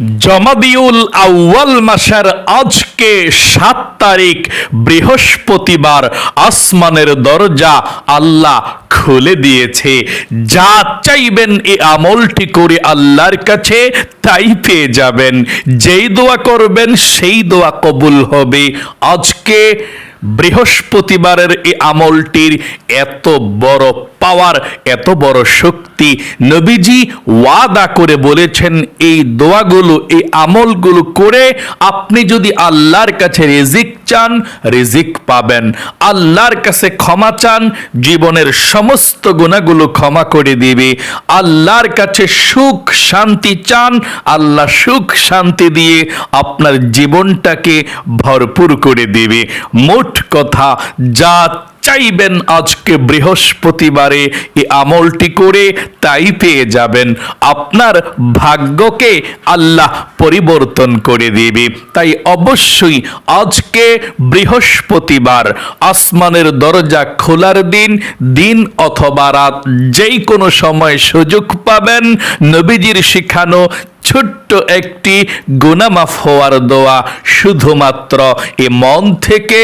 জমাদিউল আউয়াল মাসের আজকে সাত তারিখ বৃহস্পতিবার আসমানের দরজা আল্লাহ খুলে দিয়েছে। যা চাইবেন এই আমলটি করে আল্লাহর কাছে, তাই পেয়ে যাবেন। যেই দোয়া করবেন, সেই দোয়া কবুল হবে। আজকে বৃহস্পতিবারের এই আমলটির এত বড় পাওয়ার এত বড় শক্তি। নবীজি ওয়াদা করে বলেছেন, এই দোয়াগুলো, এই আমলগুলো করে আপনি যদি আল্লাহর কাছে রিজিক চান, রিজিক পাবেন। আল্লাহর কাছে ক্ষমা চান, জীবনের সমস্ত গুণাগুলো ক্ষমা করে দিবে। আল্লাহর কাছে সুখ, শান্তি চান, আল্লাহ সুখ, শান্তি দিয়ে আপনার জীবনটাকে ভরপুর করে দিবে। মোট কথা যা চাইবেন আজকে বৃহস্পতিবারে এই আমলটি করে তাই পেয়ে যাবেন। আপনার ভাগ্যকে আল্লাহ পরিবর্তন করে দিবে। তাই অবশ্যই আজকে বৃহস্পতিবার আসমানের দরজা খোলার দিন দিন অথবা রাত যেই কোনো সময় সুযোগ পাবেন, নবীজির শিখানো ছোট্ট একটি গুনামাফ হওয়ার দোয়া। শুধুমাত্র এ মন থেকে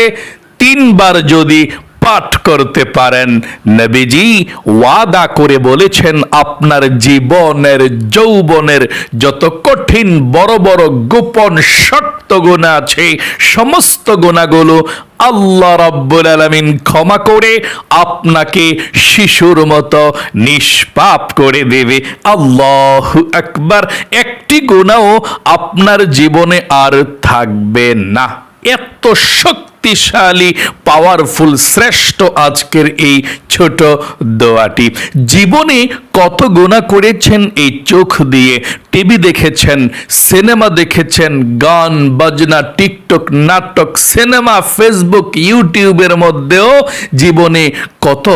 তিনবার যদি পাঠ করতে পারেন। নবীজি ওয়াদা করে বলেছেন, আপনার জীবনের, যৌবনের যত কঠিন, বড় বড়, গোপন, শক্ত গুণা আছে, সমস্ত গুণাগুলো আল্লাহ রাব্বুল আলামিন ক্ষমা করে আপনাকে শিশুর মতো নিষ্পাপ করে দেবে। আল্লাহ আকবার। একটি গুণাও আপনার জীবনে আর থাকবে না। এত শক্তিশালী পাওয়ারফুল শ্রেষ্ঠ আজকের এই ছোট দোয়াটি। জীবনে কত গুণা করেছেন এই চোখ দিয়ে? টিভি দেখেছেন, সিনেমা দেখেছেন, গান, বাজনা, টিকটক, নাটক, সিনেমা ফেসবুক ইউটিউবের মধ্যেও জীবনে কত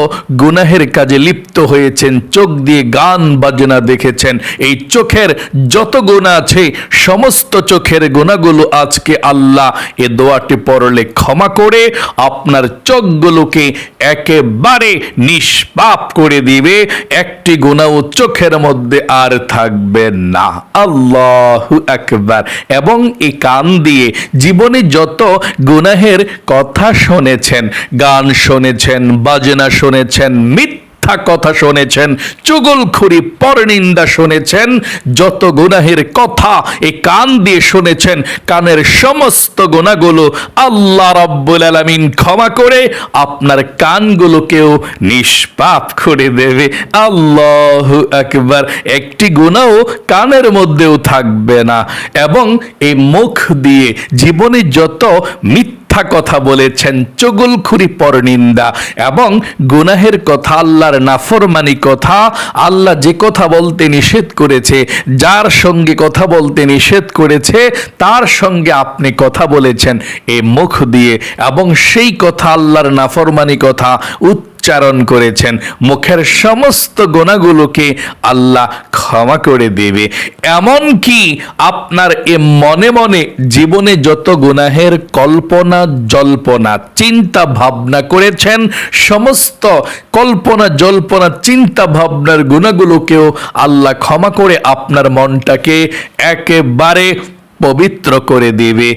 গুনাহের কাজে লিপ্ত হয়েছেন, চোখ দিয়ে গান, বাজনা দেখেছেন। এই চোখের যত গুণা আছে, সমস্ত চোখের গুণাগুলো আজকে আল্লাহ এ দোয়াটি পড়লে ক্ষমা করে আপনার চোখগুলোকে একেবারে নিষ্পাপ করে দিবে। একটি গুণাও চোখের মধ্যে আর থাকবে না। আল্লাহ একবার এবং এই কান দিয়ে জীবনে যত গুনাহের কথা শুনেছেন, গান শুনেছেন, বাজনা শুনেছেন, মিথ্যা মিথ্যা কথা শুনেছেন, চুগলখুরি পরনিন্দা শুনেছেন, যত গুনাহের কথা এই কান দিয়ে শুনেছেন, কানের সমস্ত গুণাগুলো আল্লাহ রব্বুল আলামিন ক্ষমা করে, আপনার কানগুলোকেও নিষ্পাপ করে দেবে। আল্লাহ একবার একটি গুণাও কানের মধ্যেও থাকবে না। এবং এই মুখ দিয়ে জীবনে যত মিথ্যা মিথ্যা কথা বলেছেন চগুলখুরি পরনিন্দা এবং গুনাহের কথা, আল্লাহর নাফরমানি কথা, আল্লাহ যে কথা বলতে নিষেধ করেছে, যার সঙ্গে কথা বলতে নিষেধ করেছে, তার সঙ্গে আপনি কথা বলেছেন। এ মুখ দিয়ে এবং সেই কথা, আল্লাহর নাফরমানি কথা উচ্চারণ করেছেন। মুখের সমস্ত গোনাগুলোকে আল্লাহ ক্ষমা করে দেবে। এমন কি আপনার এ মনে মনে জীবনে যত গুনাহের কল্পনা, জল্পনা, চিন্তা ভাবনা করেছেন, সমস্ত কল্পনা, জল্পনা, চিন্তা ভাবনার গুণাগুলোকেও আল্লাহ ক্ষমা করে আপনার মনটাকে একেবারে পবিত্র করে দেবে,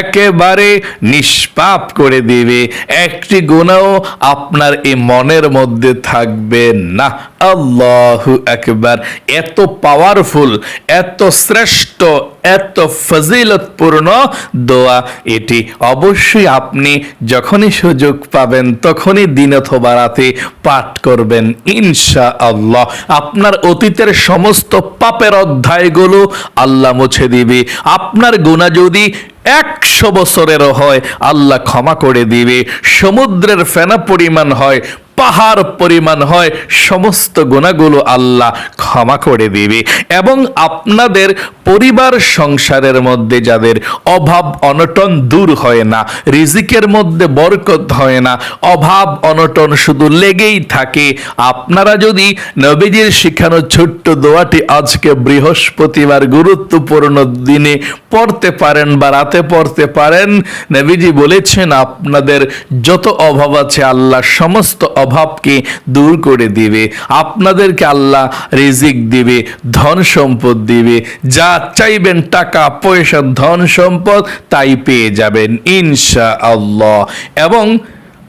একেবারে নিষ্পাপ করে দেবে। একটি গুণাও আপনার এই মনের মধ্যে থাকবে না। আল্লাহ একবার এত পাওয়ারফুল এত শ্রেষ্ঠ, এত ফজিলতপূর্ণ দোয়া এটি। অবশ্যই আপনি যখনই সুযোগ পাবেন, তখনই দিন অথবা রাতে পাঠ করবেন ইনশা আল্লাহ আপনার অতীতের সমস্ত পাপের অধ্যায়গুলো আল্লাহ মুছে দিবে। আপনার গুণা যদি একশো বছরেরও হয়, আল্লাহ ক্ষমা করে দিবে। সমুদ্রের ফেনা পরিমাণ হয় পাহাড় পরিমাণ হয়, সমস্ত গুণাগুলো আল্লাহ ক্ষমা করে দিবে। এবং আপনাদের পরিবার সংসারের মধ্যে যাদের অভাব অনটন দূর হয় না, রিজিকের মধ্যে বরকত হয় না, অভাব অনটন শুধু লেগেই থাকে। আপনারা যদি নবীজির শিখানো ছোট্ট দোয়াটি আজকে বৃহস্পতিবার গুরুত্বপূর্ণ দিনে পড়তে পারেন বা রাতে পড়তে পারেন, নবীজি বলেছেন, আপনাদের যত অভাব আছে, আল্লাহ সমস্ত অভাব অভাবকে দূর করে দিবে। আপনাদেরকে আল্লাহ রিজিক দিবে, ধন সম্পদ দিবে। যা চাইবেন টাকা, পয়সা, ধন সম্পদ তাই পেয়ে যাবেন ইনশা আল্লাহ এবং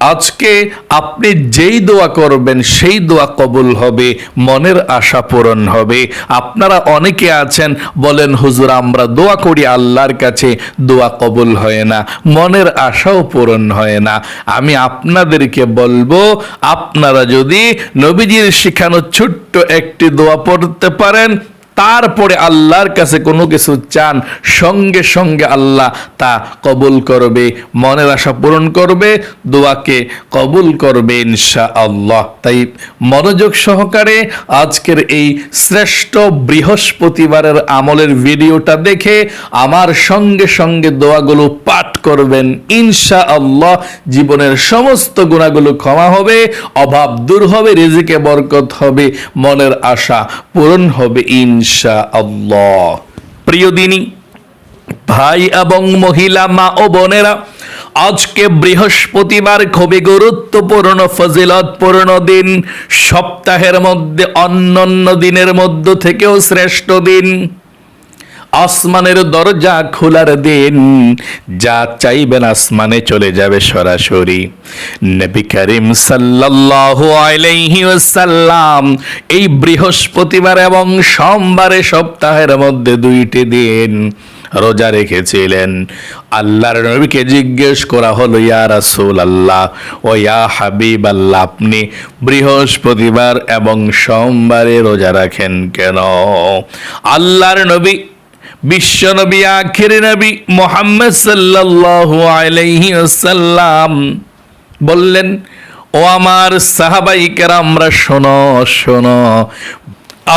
আজকে আপনি যেই দোয়া করবেন, সেই দোয়া কবুল হবে, মনের আশা পূরণ হবে। আপনারা অনেকে আছেন, বলেন, হুজুর, আমরা দোয়া করি আল্লাহর কাছে, দোয়া কবুল হয় না, মনের আশাও পূরণ হয় না। আমি আপনাদেরকে বলব, আপনারা যদি নবীজির শেখানো ছোট্ট একটি দোয়া পড়তে পারেন তারপরে আল্লাহর কাছে কোনো কিছু চান, সঙ্গে সঙ্গে আল্লাহ তা কবুল করবে, মনের আশা পূরণ করবে, দোয়াকে কবুল করবে ইনশা আল্লাহ তাই মনোযোগ সহকারে আজকের এই শ্রেষ্ঠ বৃহস্পতিবারের আমলের ভিডিওটা দেখে আমার সঙ্গে সঙ্গে দোয়াগুলো পাঠ করবেন ইনশা আল্লাহ জীবনের সমস্ত গুণাগুলো ক্ষমা হবে, অভাব দূর হবে, রিজিকে বরকত হবে, মনের আশা পূরণ হবে ইনশা প্রিয় দিনই ভাই এবং মহিলা, মা ও বোনেরা, আজকে বৃহস্পতিবার খুবই গুরুত্বপূর্ণ, ফজিলতপূর্ণ দিন। সপ্তাহের মধ্যে, অন্যান্য দিনের মধ্য থেকেও শ্রেষ্ঠ দিন। আসমানের দরজা খোলার দিন। যা চাইবেন আসমানে চলে যাবে সরাসরি। নবী করিম সাল্লাল্লাহু আলাইহি ওয়াসাল্লাম এই বৃহস্পতিবার এবং সোমবারে সপ্তাহের মধ্যে দুইটি দিন রোজা রেখেছিলেন। আল্লাহর নবীকে জিজ্ঞেস করা হলো, ইয়া রাসূল আল্লাহ ও ইয়া হাবিব আল্লাহ আপনি বৃহস্পতিবার এবং সোমবারে রোজা রাখেন কেন? আল্লাহর নবী বিশ্ব নবী আখির নবী মোহাম্মদ সাল্লাল্লাহু আলাইহি ওয়াসাল্লাম বললেন, ও আমার সাহাবাই আমরা শোনো শোনো,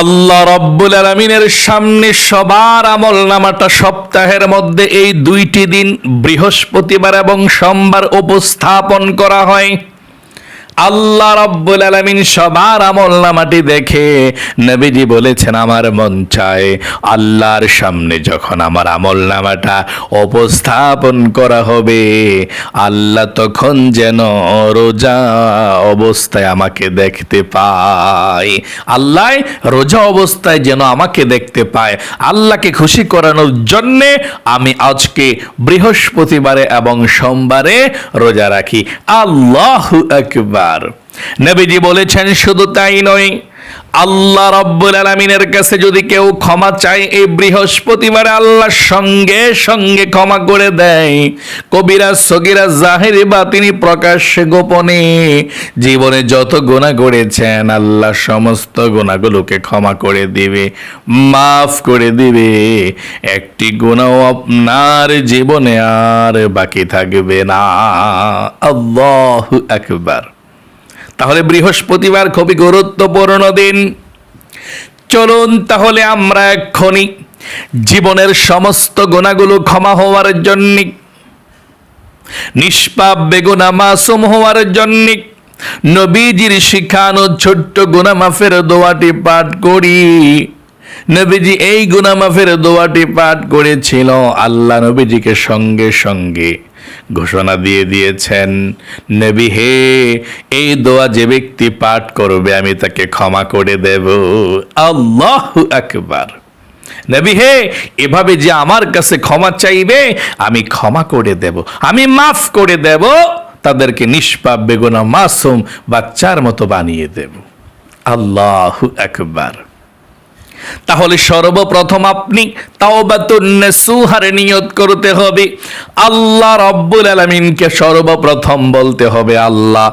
আল্লাহ রব্বুল আলমিনের সামনে সবার আমল নামাটা সপ্তাহের মধ্যে এই দুইটি দিন বৃহস্পতিবার এবং সোমবার উপস্থাপন করা হয়। আল্লাহ রব্বুল আলমিন সবার আমল নামাটি দেখে নবীজি বলেছেন, আমার মন চায় আল্লাহর সামনে যখন আমার আমল নামাটা উপস্থাপন করা হবে, আল্লাহ তখন যেন রোজা অবস্থায় আমাকে দেখতে পায়। আল্লাহ রোজা অবস্থায় যেন আমাকে দেখতে পায়। আল্লাহকে খুশি করানোর জন্যে আমি আজকে বৃহস্পতিবারে এবং সোমবারে রোজা রাখি। আল্লাহ আকবার। নবীজি বলেছেন, শুধু তাই নয়, আল্লাহ রব্বুল আলমিনের কাছে যদি কেউ ক্ষমা চায়, এই বৃহস্পতিবারে আল্লাহর সঙ্গে সঙ্গে ক্ষমা করে দেয়। কবিরা, সগিরা, জাহেরি বা তিনি প্রকাশ্যে গোপনে জীবনে যত গুণা করেছেন, আল্লাহ সমস্ত গুণাগুলোকে ক্ষমা করে দিবে, মাফ করে দিবে। একটি গুণাও আপনার জীবনে আর বাকি থাকবে না। আল্লাহ একবার তাহলে বৃহস্পতিবার খুবই গুরুত্বপূর্ণ দিন। চলুন তাহলে আমরা এক্ষুনি জীবনের সমস্ত গোনাগুলো ক্ষমা হওয়ার জন্য, নিষ্পাপ বেগুনা মাসুম হওয়ার জন্য, নবীজির শিখানো ছোট্ট গুনামাফের দোয়াটি পাঠ করি। নবীজি এই গুনামাফের দোয়াটি পাঠ করেছিল, আল্লাহ নবীজিকে সঙ্গে সঙ্গে ঘোষণা দিয়ে দিয়েছেন, নবী হে, এই দোয়া যে ব্যক্তি পাঠ করবে আমি তাকে ক্ষমা করে দেব। আল্লাহ আকবার। নবী হে, এভাবে যে আমার কাছে ক্ষমা চাইবে, আমি ক্ষমা করে দেব। আমি মাফ করে দেব, তাদেরকে নিষ্পাপ, বেগুনা, মাসুম, বাচ্চার মতো বানিয়ে দেব। আল্লাহ আকবার। তাহলে সর্বপ্রথম আপনি তাওবাতুন্নেসুহার নিয়ত করতে হবে। আল্লাহ রব্বুল আলমিনকে সর্বপ্রথম বলতে হবে, আল্লাহ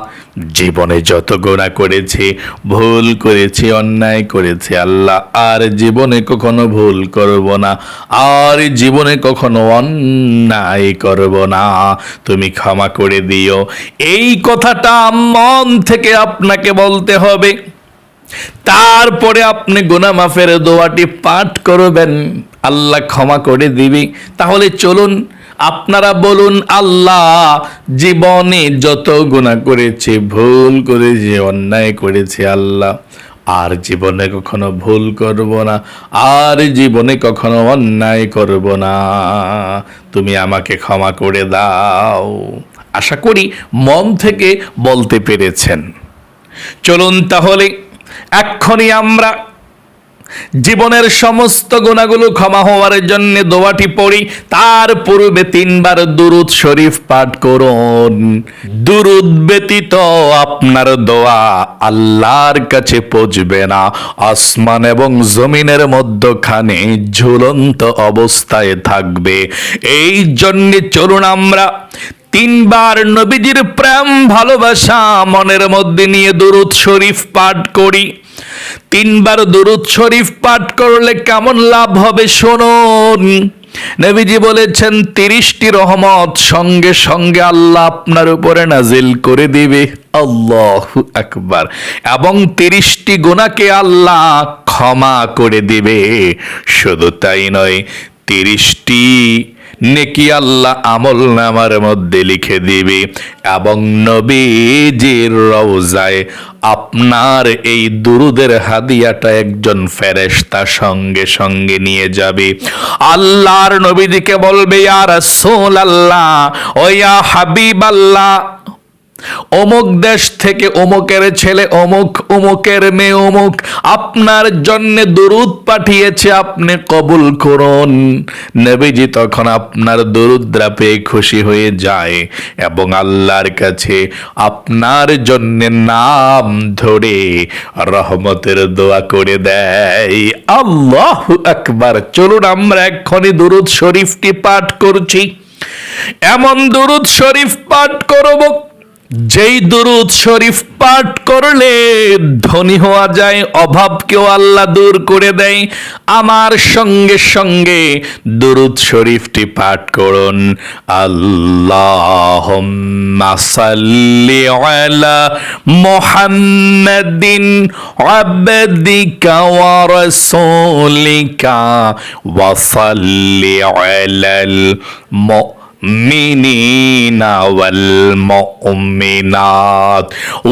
জীবনে যত গোনা করেছি, ভুল করেছে, অন্যায় করেছে, আল্লাহ আর জীবনে কখনো ভুল করব না, আর জীবনে কখনো অন্যায় করব না। তুমি ক্ষমা করে দিও। এই কথাটা মন থেকে আপনাকে বলতে হবে। তারপরে আপনি গুনা মাফের দোয়াটি পাঠ করবেন, আল্লাহ ক্ষমা করে দিবি। তাহলে চলুন, আপনারা বলুন, আল্লাহ জীবনে যত গুণা করেছে, ভুল করেছে, অন্যায় করেছে আল্লাহ, আর জীবনে কখনো ভুল করব না, আর জীবনে কখনো অন্যায় করব না। তুমি আমাকে ক্ষমা করে দাও। আশা করি মন থেকে বলতে পেরেছেন। চলুন তাহলে এক্ষুনি আমরা জীবনের সমস্ত গুণাগুলো ক্ষমা হওয়ার জন্য দোয়াটি পড়ি, তার পূর্বে তিনবার দুরুদ শরীফ পাঠ করুন। দুরুদ ব্যতীত আপনার দোয়া আল্লাহর কাছে পৌঁছবে না। আসমান এবং জমিনের মধ্যখানে ঝুলন্ত অবস্থায় থাকবে। এই জন্যে চলুন আমরা তিনবার নবীজির প্রেম, ভালোবাসা, মনের মধ্যে নিয়ে দুরুদ শরীফ পাঠ করি। তিনবার দুরুদ শরীফ পাঠ করলে কেমন লাভ হবে শুনুন। নবীজি বলেছেন, তিরিশটি রহমত সঙ্গে সঙ্গে আল্লাহ আপনার উপরে নাজিল করে দিবে। আল্লাহ আকবার। এবং তিরিশটি গুণাকে আল্লাহ ক্ষমা করে দিবে। শুধু তাই নয়, তিরিশটি নেকি আল্লাহ আমল নামার মধ্যে লিখে দিবে। এবং নবীজির রওজায় আপনার এই দুরুদের হাদিয়াটা একজন ফেরেশতা সঙ্গে সঙ্গে নিয়ে যাবে। আল্লাহর নবীজিকে বলবে আর সোল আল্লাহ ও হাবিব হাবিবাল্লাহ অমুক দেশ থেকে অমুকের ছেলে অমুক, অমুকের মেয়ে অমুক। আপনার জন্য দুরুদ পাঠিয়েছে, আপনি কবুল করুন। নবীজি তখন আপনার দরুদ্রা পেয়ে খুশি হয়ে যায় এবং আল্লাহর কাছে আপনার জন্য নাম ধরে রহমতের দোয়া করে দেয়। আল্লাহ আকবার। চলুন আমরা এক্ষণি দুরুদ শরীফটি পাঠ করছি। এমন দুরুদ শরীফ পাঠ করব যেই দুরুদ শরীফ পাঠ করলে ধনী হওয়া যায় অভাবকেও আল্লাহ দূর করে দেয়। আমার সঙ্গে সঙ্গে দুরুদ শরীফটি পাঠ করুন। আল্লাহ মুহাম্মাদিন আবদিকা ওয়া রাসূলিকা المؤمنين والمؤمنات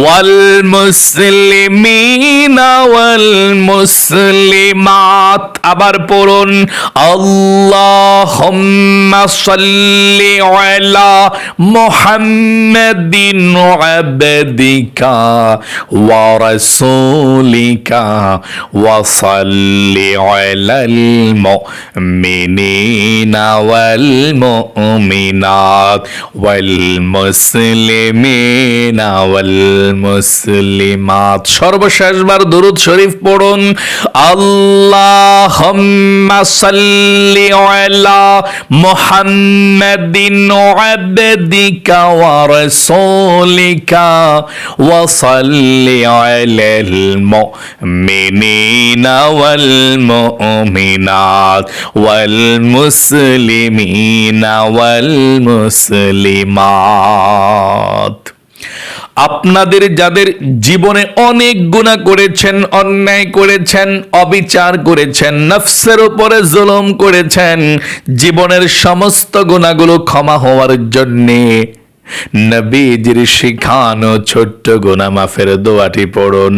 والمسلمين والمسلمات আবার পড়ুন আল্লাহুম্মা সাল্লি আলা মুহাম্মাদিন আবদিকা ওয়া রাসূলিকা ওয়া সাল্লি আলাল মুমিনিনা ওয়াল মুমিনাত মুসলিমিনা ওয়াল মুসলিমাত সর্বশেষবার দরুদ শরীফ পড়ুন আল্লাহুম্মা সাল্লি আলা মুহাম্মাদিন আবদিকা ওয়া রাসূলিকা ওয়া সাল্লি আলাল মুমিনিনা ওয়াল মুমিনাত ওয়াল মুসলিমাত। আপনাদের যাদের জীবনে অনেক গুণা করেছেন, অন্যায় করেছেন, অবিচার করেছেন, নফসের উপরে জুলুম করেছেন, জীবনের সমস্ত গুণাগুলো ক্ষমা হওয়ার জন্যে নবীজির শিখানো ছোট্ট মাফের দোয়াটি পড়ুন।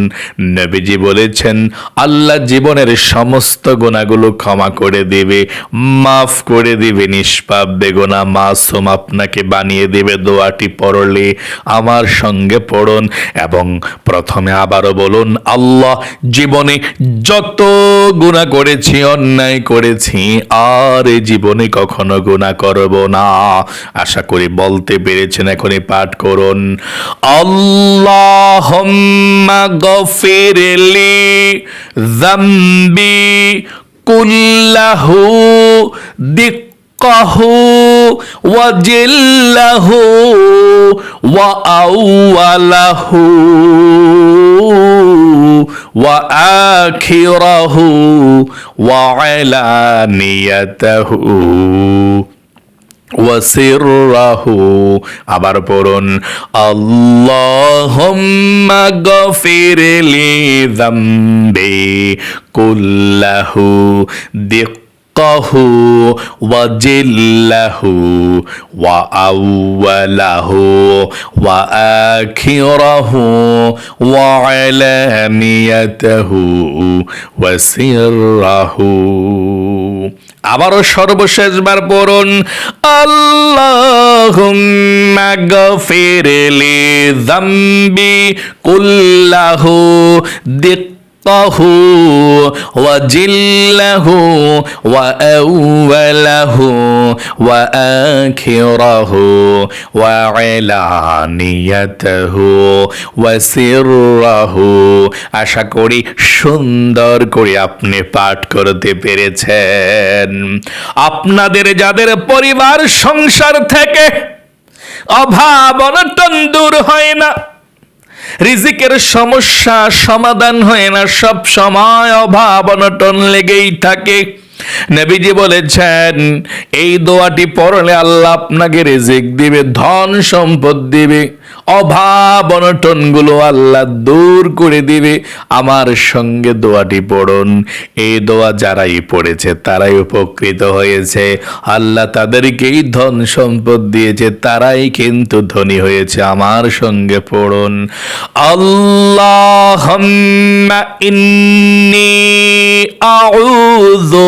নবীজি বলেছেন, আল্লাহ জীবনের সমস্ত গোনাগুলো ক্ষমা করে দেবে, মাফ করে দিবে, নিষ্পাপ বেগুনা মাসুম আপনাকে বানিয়ে দেবে। দোয়াটি পড়লে আমার সঙ্গে পড়ুন এবং প্রথমে আবারও বলুন, আল্লাহ জীবনে যত গুণা করেছি, অন্যায় করেছি, আর জীবনে কখনো গুণা করব না। আশা করি বলতে পেরেছেন এখনই পাঠ করুন আল্লাহ গফিরলি জাম্বি কুল্লাহু দিক্কাহু ওয়াজিল্লাহু ওয়া আউয়ালাহু وآخره وعلانيته ওয়াসিররাহু, আবার পড়ুন, আল্লাহুম্মা গফিরলি যামবি কুল্লাহু দিক্কাহু ওয়াজিল্লাহু ওয়া আউওয়ালাহু ওয়া আখিরাহু ওয়া আলানিয়াতাহু ওয়া আবারও সর্বশেষবার পড়ুন। আল্লাহুম্মা গফিরলি দিক دقه وجله وأوله وآخره وعلانيته وسره আশা করি সুন্দর করে আপনি পাঠ করতে পেরেছেন আপনাদের যাদের পরিবার সংসার থেকে অভাব অনটন দূর হয় না রিজিকের সমস্যা সমাধান হয় না সব সময় অভাব অনটন লেগেই থাকে। নবীজি বলেছেন, এই দোয়াটি পড়লে আল্লাহ আপনাকে রিজিক দিবে, ধন সম্পদ দিবে, অভাব অনটনগুলো আল্লাহ দূর করে দিবে। আমার সঙ্গে দোয়াটি পড়ুন। এই দোয়া যারাই পড়েছে, তারাই উপকৃত হয়েছে। আল্লাহ তাদেরকেই ধন সম্পদ দিয়েছে, তারাই কিন্তু ধনী হয়েছে। আমার সঙ্গে পড়ুন। আল্লাহ ইন্নি আউযু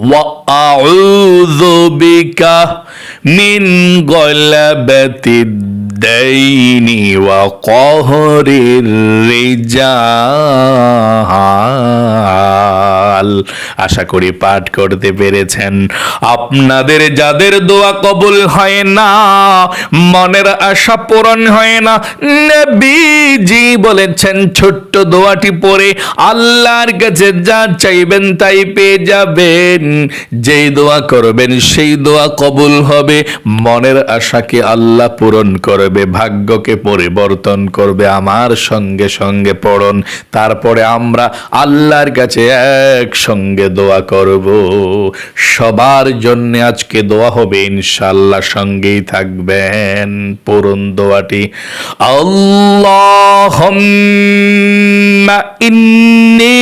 وأعوذ بك من غلبة الدين وقهر الرجال আশা করি পাঠ করতে পেরেছেন আপনাদের যাদের দোয়া কবুল হয় না মনের আশা পূরণ হয় না নবীজি বলেছেন ছোট্ট দোয়াটি পড়ে আল্লাহর কাছে যা চাইবেন তাই পেয়ে যাবেন যেই দোয়া করবেন সেই দোয়া কবুল হবে মনের আশাকে আল্লাহ পূরণ করবে ভাগ্যকে পরিবর্তন করবে আমার সঙ্গে সঙ্গে পড়ুন তারপরে আমরা আল্লাহর কাছে একসঙ্গে দোয়া করব সবার জন্য আজকে দোয়া হবে ইনশাল্লাহ সঙ্গেই থাকবেন পূরণ দোয়াটি আল্লাহ ইন্নি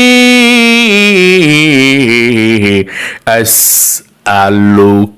أسألك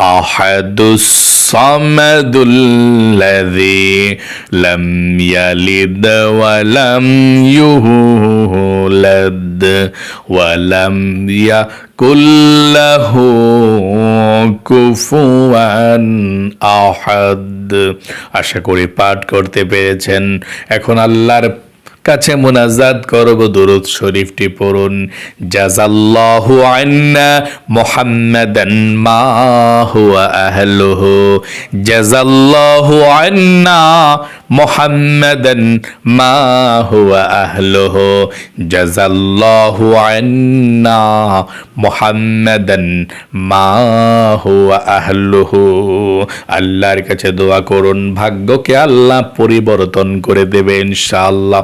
الأحد الصمد الذي لم يلد ولم يولد ولم يكن له كفوا أحد আশা করি পাঠ করতে পেরেছেন এখন আল্লাহর কাছে মোনাজাত করব, দুরুদ শরীফটি পড়ুন। জাজাল্লাহু আন্না মুহাম্মাদান মা হুয়া আহলুহু। জাজাল্লাহু আন্না মুহাম্মাদান মা হুয়া আহলুহু। জাজাল্লাহু আন্না মুহাম্মাদান মা হুয়া আহলুহু। আল্লাহর কাছে দোয়া করুন, ভাগ্যকে আল্লাহ পরিবর্তন করে দেবে ইনশাআল্লাহ।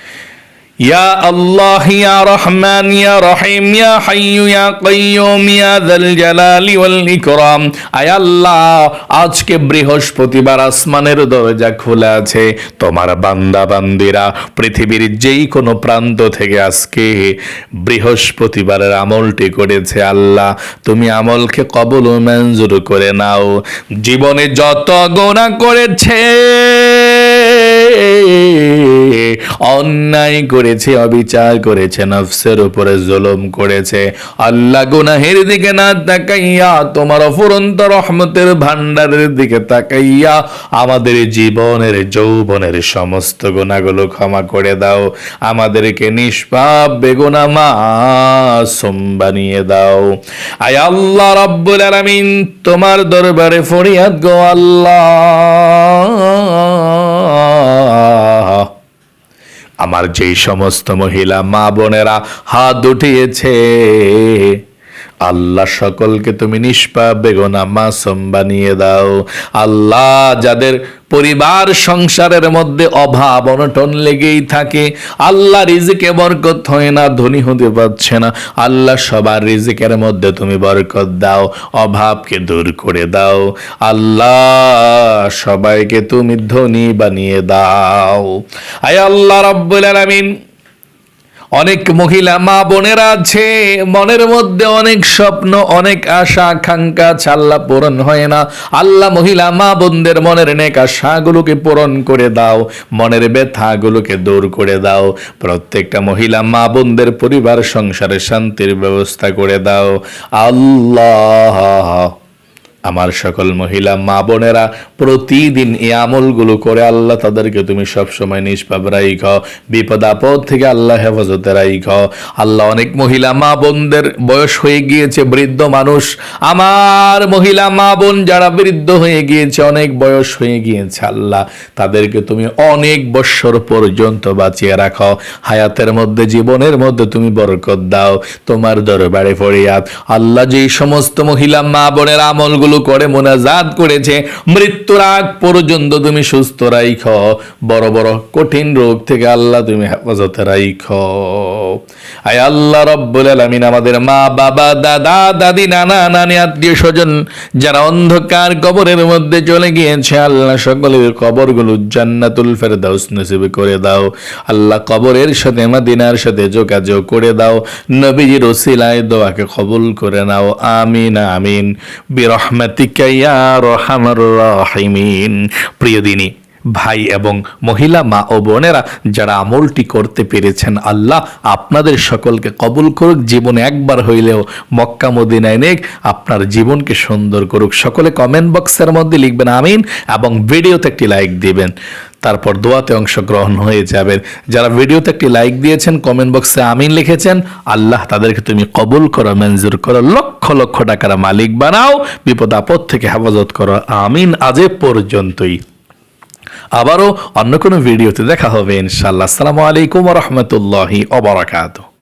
يا الله يا رحمن يا رحيم يا حي يا قيوم يا ذا الجلال والإكرام আয় আল্লাহ আজকে বৃহস্পতিবার আসমানের দরজা খোলা আছে তোমার বান্দা বান্দিরা পৃথিবীর যেই কোনো প্রান্ত থেকে আজকে বৃহস্পতিবারের আমলটি করেছে আল্লাহ তুমি আমলকে কবল ও মঞ্জুর করে নাও জীবনে যত গোনা করেছে অন্যায় করেছে, অবিচার করেছে, নফসের উপরে জুলুম করেছে। আল্লাহ গুনাহের দিকে না তাকাইয়া, তোমার অফুরন্ত রহমতের ভান্ডারের দিকে তাকাইয়া আমাদের জীবনের, যৌবনের সমস্ত গুণাগুলো ক্ষমা করে দাও। আমাদেরকে নিষ্পাপ বেগুনা মাসুম বানিয়ে দাও। আয় আল্লাহ রব্বুল আলামিন, তোমার দরবারে ফরিয়াদ গো আল্লাহ। আমার যেই সমস্ত মহিলা মা বোনেরা হাত উঠিয়েছে আল্লাহ সকলকে তুমি নিষ্পাপ, বেগনা, মাসুম বানিয়ে দাও। আল্লাহ যাদের পরিবার সংসারের মধ্যে অভাব, অনটন লেগেই থাকে, আল্লাহ রিজিকে বরকত হয় না, ধনী হতে পারছে না। আল্লাহ সবার রিজিকের মধ্যে তুমি বরকত দাও, অভাবকে দূর করে দাও। আল্লাহ সবাইকে তুমি ধনী বানিয়ে দাও। আয় আল্লাহ রব্বুল আলামিন অনেক মহিলা মা বোনেরা আছে। মনের মধ্যে অনেক স্বপ্ন, অনেক আশা, আকাঙ্ক্ষা চাল্লা পূরণ হয় না। আল্লাহ মহিলা মা বোনদের মনের নেক আশাগুলোকে পূরণ করে দাও, মনের ব্যথাগুলোকে দূর করে দাও। প্রত্যেকটা মহিলা মা বোনদের পরিবার, সংসারে শান্তির ব্যবস্থা করে দাও। আল্লাহ আমার সকল মহিলা মা বোনেরা, প্রতিদিন এই আমলগুলো করে আল্লাহ তাদেরকে তুমি সবসময় নিষ্পাপ রাইখ, বিপদ আপদ থেকে আল্লাহ হেফাজতে রাইখ। আল্লাহ অনেক মহিলা মা বোনদের বয়স হয়ে গিয়েছে, বৃদ্ধ মানুষ। আমার মহিলা মা বোন যারা বৃদ্ধ হয়ে গিয়েছে, অনেক বয়স হয়ে গিয়েছে আল্লাহ। তাদেরকে তুমি অনেক বৎসর পর্যন্ত বাঁচিয়ে রাখো। হায়াতের মধ্যে, জীবনের মধ্যে তুমি বরকত দাও। তোমার দরবারে ফরিয়াদ। আল্লাহ যেই সমস্ত মহিলা মা বোনের আমলগুলো করে, মোনাজাত করেছে। মৃত্যুর আগ পর্যন্ত তুমি সুস্থ রাইখ। বড় বড় কঠিন রোগ থেকে আল্লাহ তুমি হেফাজতে রাইখ। আয় আল্লাহ রব্বুল আলামিন আমাদের মা, বাবা, দাদা, দাদি, নানা, নানি, আত্মীয় স্বজন যারা অন্ধকার কবরের মধ্যে চলে গিয়েছে, আল্লাহ সকলের কবরগুলো জান্নাতুল ফেরদাউস নসিব করে দাও। আল্লাহ কবরের সাথে, মাদিনার সাথে যোগাযোগ করে দাও। নবীজির ওসিলায় দোয়াকে কবুল করে নাও। আমিন আমিন। বিরহমাতিকা ইয়া রহমার রাহিমিন। প্রিয় দিনী ভাই এবং মহিলা, মা ও বোনেরা যারা আমলটি করতে পেরেছেন, আল্লাহ আপনাদের সকলকে কবুল করুক। জীবনে একবার হইলেও মক্কা, মদিনায় নেক, আপনার জীবনকে সুন্দর করুক। সকলে কমেন্ট বক্সের মধ্যে লিখবেন, আমিন, এবং ভিডিওতে একটি লাইক দিবেন। তারপর দোয়াতে অংশগ্রহণ হয়ে যাবেন। যারা ভিডিওতে একটি লাইক দিয়েছেন কমেন্ট বক্সে আমিন লিখেছেন, আল্লাহ তাদেরকে তুমি কবুল করো, মঞ্জুর করো, লক্ষ লক্ষ টাকার মালিক বানাও, বিপদ আপদ থেকে হেফাজত করো। আমিন আজে পর্যন্তই। আবারও অন্য কোনো ভিডিওতে দেখা হবে ইনশাল্লাহ আসসালামু আলাইকুম রহমতুল্লাহি অবরাকাতু